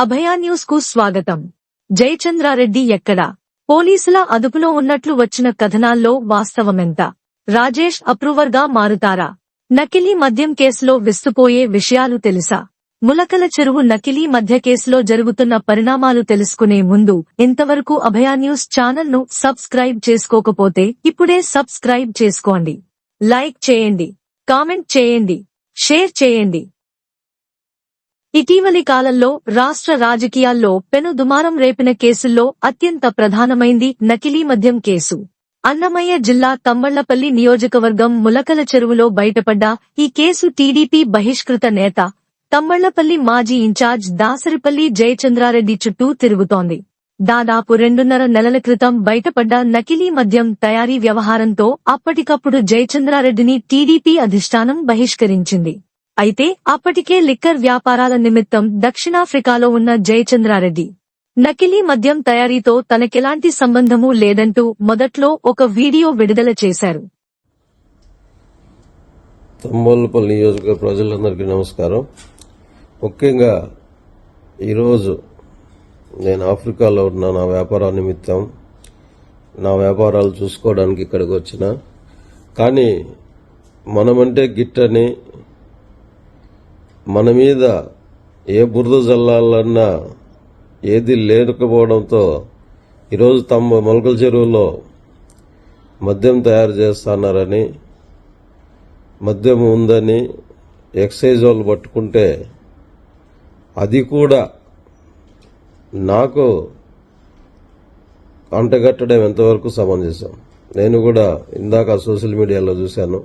అభయ న్యూస్కు స్వాగతం. జయచంద్రారెడ్డి ఎక్కడ? పోలీసుల అదుపులో ఉన్నట్లు వచ్చిన కథనాల్లో వాస్తవమెంత? రాజేష్ అప్రూవర్గా మారుతారా? నకిలీ మద్యం కేసులో విస్తుపోయే విషయాలు తెలుసా? ములకల చెరువు నకిలీ మధ్య కేసులో జరుగుతున్న పరిణామాలు తెలుసుకునే ముందు ఇంతవరకు అభయ న్యూస్ ఛానల్ను సబ్స్క్రైబ్ చేసుకోకపోతే ఇప్పుడే సబ్స్క్రైబ్ చేసుకోండి. లైక్ చేయండి. కామెంట్ చేయండి. షేర్ చేయండి. ఇటీవలి కాలంలో రాష్ట్ర రాజకీయాల్లో పెను దుమారం రేపిన కేసుల్లో అత్యంత ప్రధానమైంది నకిలీ మద్యం కేసు. అన్నమయ్య జిల్లా తమ్మళ్ళపల్లి నియోజకవర్గం ములకల చెరువులో బయటపడ్డ ఈ కేసు టీడీపీ బహిష్కృత నేత తమ్మళ్ళపల్లి మాజీ ఇన్ఛార్జ్ దాసరిపల్లి జయచంద్రారెడ్డి చుట్టూ తిరుగుతోంది. దాదాపు రెండున్నర నెలల క్రితం బయటపడ్డ నకిలీ మద్యం తయారీ వ్యవహారంతో అప్పటికప్పుడు జయచంద్రారెడ్డిని టీడీపీ అధిష్టానం బహిష్కరించింది. అయితే అప్పటికే లిక్కర్ వ్యాపారాల నిమిత్తం దక్షిణాఫ్రికాలో ఉన్న జయచంద్రారెడ్డి. నకిలీ మద్యం తయారీతో తనకెలాంటి సంబంధమూ లేదంటూ మొదట్లో ఒక వీడియో విడుదల చేశారు. తంబోల్పల్లి నియోజకవర్గ ప్రజలందరికీ నమస్కారం. ముఖ్యంగా ఈరోజు నేను ఆఫ్రికాలో ఉన్న నా వ్యాపార నిమిత్తం నా వ్యాపారాలు చూసుకోవడానికి ఇక్కడికి వచ్చిన. కానీ మనమంటే గిట్టని మన మీద ఏ బురద జల్లాలన్నా ఏది లేకపోవడంతో ఈరోజు తమ మొలకల చెరువులో మద్యం తయారు చేస్తున్నారని మద్యం ఉందని ఎక్సైజ్ వాళ్ళు పట్టుకుంటే అది కూడా నాకు అంటగట్టడం ఎంతవరకు సమంజసం. నేను కూడా ఇందాక సోషల్ మీడియాలో చూశాను.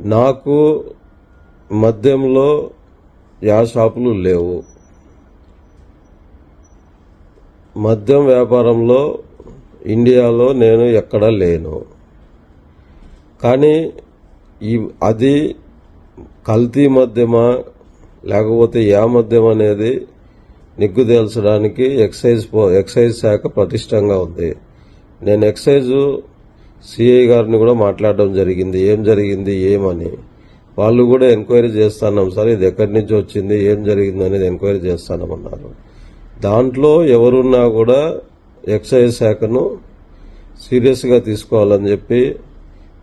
నాకు మద్యంలో యా షాపులు లేవు. మద్యం వ్యాపారంలో ఇండియాలో నేను ఎక్కడా లేను. కానీ ఈ అది కల్తీ మద్యమా లేకపోతే యా మద్యం అనేది నిగ్గు తేల్చడానికి ఎక్సైజ్ పో- ఎక్సైజ్ శాఖ పటిష్టంగా ఉంది. నేను ఎక్సైజ్ సిఐ గారిని కూడా మాట్లాడడం జరిగింది. ఏం జరిగింది ఏమని? వాళ్ళు కూడా ఎంక్వైరీ చేస్తున్నాం సార్ ఇది ఎక్కడి నుంచి వచ్చింది ఏం జరిగింది అనేది ఎంక్వైరీ చేస్తానమన్నారు దాంట్లో ఎవరున్నా కూడా ఎక్సైజ్ శాఖను సీరియస్గా తీసుకోవాలని చెప్పి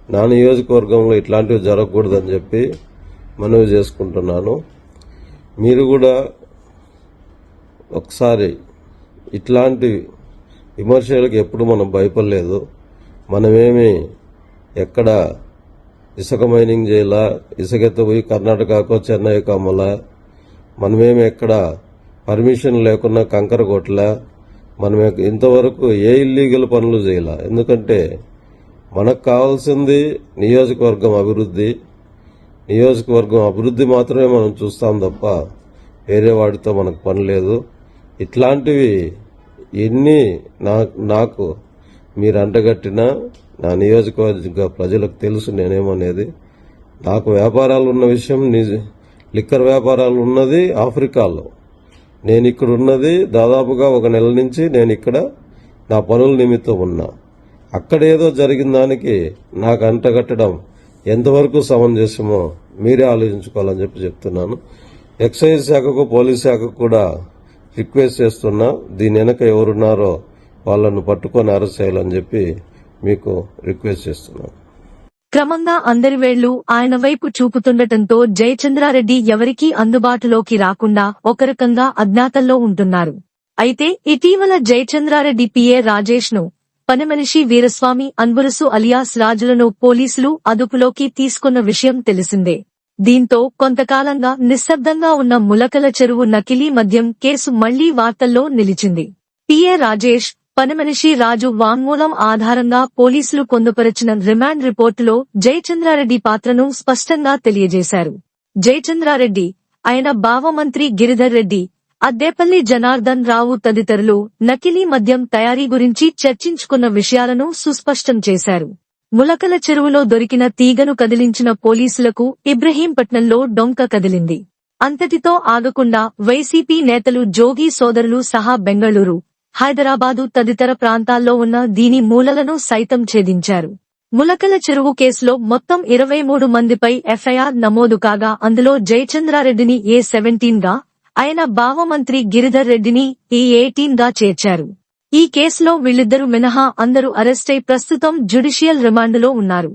నా నియోజకవర్గంలో ఇట్లాంటివి జరగకూడదని చెప్పి మనవి చేసుకుంటున్నాను. మీరు కూడా ఒకసారి ఇట్లాంటి విమర్శలకు ఎప్పుడు మనం భయపడలేదు. మనమేమి ఎక్కడ ఇసుక మైనింగ్ చేయాల? ఇసుక పోయి కర్ణాటకకో చెన్నైకో అమ్మలా? మనమేమి ఎక్కడ పర్మిషన్ లేకున్నా కంకర కొట్టలే? మనం ఇంతవరకు ఏ ఇల్లీగల్ పనులు చేయాల? ఎందుకంటే మనకు కావాల్సింది నియోజకవర్గం అభివృద్ధి. నియోజకవర్గం అభివృద్ధి మాత్రమే మనం చూస్తాం తప్ప వేరే వాడితో మనకు పని లేదు. ఇట్లాంటివి ఎన్ని నాకు నాకు మీరు అంటగట్టినా నా నియోజకవర్గ ప్రజలకు తెలుసు నేనేమనేది. నాకు వ్యాపారాలు ఉన్న విషయం నిజ లిక్కర్ వ్యాపారాలు ఉన్నది ఆఫ్రికాలో. నేను ఇక్కడ ఉన్నది దాదాపుగా ఒక నెల నుంచి నేను ఇక్కడ నా పనుల నిమిత్తం ఉన్నా. అక్కడ ఏదో జరిగిన దానికి నాకు అంటగట్టడం ఎంతవరకు సమంజసమో మీరే ఆలోచించుకోవాలని చెప్పి చెప్తున్నాను. ఎక్సైజ్ శాఖకు పోలీస్ శాఖకు కూడా రిక్వెస్ట్ చేస్తున్నా. దీని వెనక ఎవరున్నారో వాళ్ళను పట్టుకొని అరెస్ట్ చేయాలని చెప్పి మీకు రిక్వెస్ట్ చేస్తున్నాను క్రమంగా అందరి వేళ్ళు ఆయన వైపు చూపుతుండటంతో జయచంద్రారెడ్డి ఎవరికీ అందుబాటులోకి రాకుండా ఒక రకంగా అజ్ఞాతంలో ఉంటున్నారు. అయితే ఇటీవల జయచంద్రారెడ్డి పిఏ రాజేష్ను పనిమనిషి వీరస్వామి అన్బురసు అలియాస్ రాజులను పోలీసులు అదుపులోకి తీసుకున్న విషయం తెలిసిందే. దీంతో కొంతకాలంగా నిశ్శబ్దంగా ఉన్న ములకల చెరువు నకిలీ మద్యం కేసు మళ్ళీ వార్తల్లో నిలిచింది. పిఏ రాజేష్ పనిమనిషి రాజు వాంగ్మూలం ఆధారంగా పోలీసులు పొందుపరిచిన రిమాండ్ రిపోర్టులో జయచంద్రారెడ్డి పాత్రను స్పష్టంగా తెలియజేశారు. జయచంద్రారెడ్డి ఆయన భావమంత్రి గిరిధర్ రెడ్డి అద్దేపల్లి జనార్దన్ రావు తదితరులు నకిలీ మద్యం తయారీ గురించి చర్చించుకున్న విషయాలను సుస్పష్టం చేశారు. ములకల చెరువులో దొరికిన తీగను కదిలించిన పోలీసులకు ఇబ్రహీంపట్నంలో డొంక కదిలింది. అంతటితో ఆగకుండా వైసీపీ నేతలు జోగి సోదరులు సహా బెంగళూరు హైదరాబాదు తదితర ప్రాంతాల్లో ఉన్న దీని మూలలను సైతం ఛేదించారు. ములకల చెరువు కేసులో మొత్తం ఇరవై మూడు మందిపై ఎఫ్ఐఆర్ నమోదు కాగా అందులో జయచంద్రారెడ్డిని ఏ సెవెంటీన్గా ఆయన భావమంత్రి గిరిధర్ రెడ్డిని ఈ ఎయిటీన్గా చేర్చారు. ఈ కేసులో వీళ్ళిద్దరూ మినహా అందరూ అరెస్టై ప్రస్తుతం జ్యుడిషియల్ రిమాండ్లో ఉన్నారు.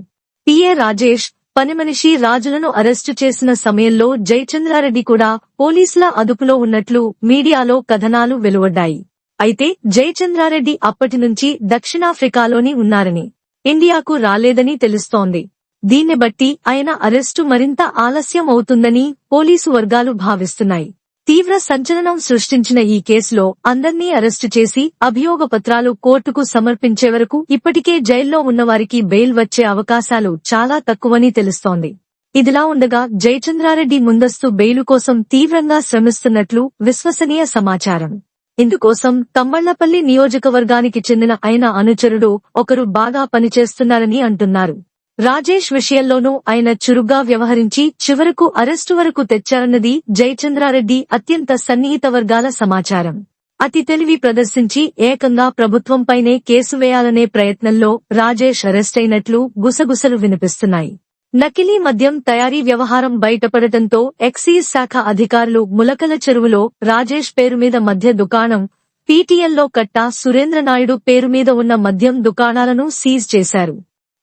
పిఏ రాజేష్ పనిమనిషి రాజులను అరెస్టు చేసిన సమయంలో జయచంద్రారెడ్డి కూడా పోలీసుల అదుపులో ఉన్నట్లు మీడియాలో కథనాలు వెలువడ్డాయి. అయితే జయచంద్రారెడ్డి అప్పటి నుంచి దక్షిణాఫ్రికాలోని ఉన్నారని ఇండియాకు రాలేదని తెలుస్తోంది. దీన్ని బట్టి ఆయన అరెస్టు మరింత ఆలస్యం అవుతుందని పోలీసు వర్గాలు భావిస్తున్నాయి. తీవ్ర సంచలనం సృష్టించిన ఈ కేసులో అందర్నీ అరెస్టు చేసి అభియోగ పత్రాలు కోర్టుకు సమర్పించే వరకు ఇప్పటికే జైల్లో ఉన్నవారికి బెయిల్ వచ్చే అవకాశాలు చాలా తక్కువని తెలుస్తోంది. ఇదిలా ఉండగా జయచంద్రారెడ్డి ముందస్తు బెయిలు కోసం తీవ్రంగా శ్రమిస్తున్నట్లు విశ్వసనీయ సమాచారం. ఇందుకోసం తమ్మళ్ళపల్లి నియోజకవర్గానికి చెందిన ఆయన అనుచరుడు ఒకరు బాగా పనిచేస్తున్నారని అంటున్నారు. రాజేష్ విషయంలోనూ ఆయన చురుగ్గా వ్యవహరించి చివరకు అరెస్టు వరకు తెచ్చారన్నది జయచంద్రారెడ్డి అత్యంత సన్నిహిత వర్గాల సమాచారం. అతి తెలివి ప్రదర్శించి ఏకంగా ప్రభుత్వంపైనే కేసు వేయాలనే ప్రయత్నంలో రాజేష్ అరెస్టైనట్లు గుసగుసలు వినిపిస్తున్నాయి. నకిలీ మద్యం తయారీ వ్యవహారం బయటపడటంతో ఎక్సైజ్ శాఖ అధికారులు ములకల చెరువులో రాజేష్ పేరు మీద మద్య దుకాణం పీటీఎల్లో కట్ట సురేంద్రనాయుడు పేరు మీద ఉన్న మద్యం దుకాణాలను సీజ్ చేశారు.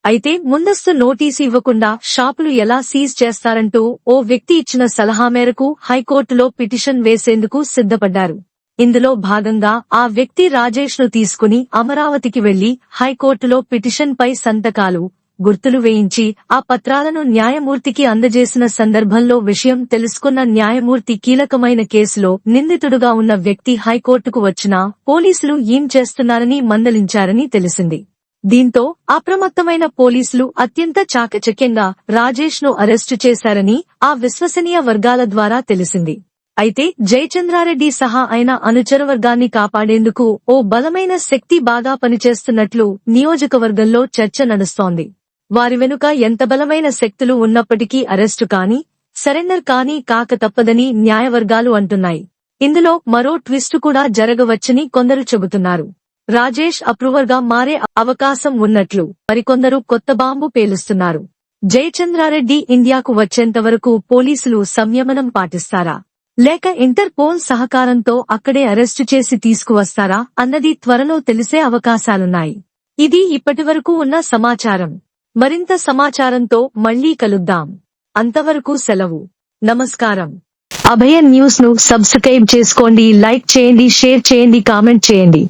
అయితే ముందస్తు నోటీసు ఇవ్వకుండా షాపులు ఎలా సీజ్ చేస్తారంటూ ఓ వ్యక్తి ఇచ్చిన సలహా మేరకు హైకోర్టులో పిటిషన్ వేసేందుకు సిద్ధపడ్డారు. ఇందులో భాగంగా ఆ వ్యక్తి రాజేష్ను తీసుకుని అమరావతికి వెళ్ళి హైకోర్టులో పిటిషన్ పై సంతకాలు గుర్తులు వేయించి ఆ పత్రాలను న్యాయమూర్తికి అందజేసిన సందర్భంలో విషయం తెలుసుకున్న న్యాయమూర్తి కీలకమైన కేసులో నిందితుడుగా ఉన్న వ్యక్తి హైకోర్టుకు వచ్చినా పోలీసులు ఏం చేస్తున్నారని మందలించారని తెలిసింది. దీంతో అప్రమత్తమైన పోలీసులు అత్యంత చాకచక్యంగా రాజేష్ను అరెస్టు చేశారని ఆ విశ్వసనీయ వర్గాల ద్వారా తెలిసింది. అయితే జయచంద్రారెడ్డి సహా ఆయన అనుచర వర్గాన్ని కాపాడేందుకు ఓ బలమైన శక్తి బాగా పనిచేస్తున్నట్లు నియోజకవర్గంలో చర్చ నడుస్తోంది. వారి వెనుక ఎంత బలమైన శక్తులు ఉన్నప్పటికీ అరెస్టు కాని సరెండర్ కాని కాక తప్పదని న్యాయవర్గాలు అంటున్నాయి. ఇందులో మరో ట్విస్టు కూడా జరగవచ్చని కొందరు చెబుతున్నారు. రాజేష్ అప్రూవర్గా మారే అవకాశం ఉన్నట్లు మరికొందరు కొత్త బాంబు పేలుస్తున్నారు. జయచంద్రారెడ్డి ఇండియాకు వచ్చేంత వరకు పోలీసులు సంయమనం పాటిస్తారా? లేక ఇంటర్పోల్ సహకారంతో అక్కడే అరెస్టు చేసి తీసుకువస్తారా అన్నది త్వరలో తెలిసే అవకాశాలున్నాయి. ఇది ఇప్పటివరకు ఉన్న సమాచారం. మరింత సమాచారంతో మళ్ళీ కలుద్దాం. అంతవరకు సెలవు. నమస్కారం. అభయ న్యూస్ను సబ్స్క్రైబ్ చేసుకోండి లైక్ చేయండి షేర్ చేయండి కామెంట్ చేయండి.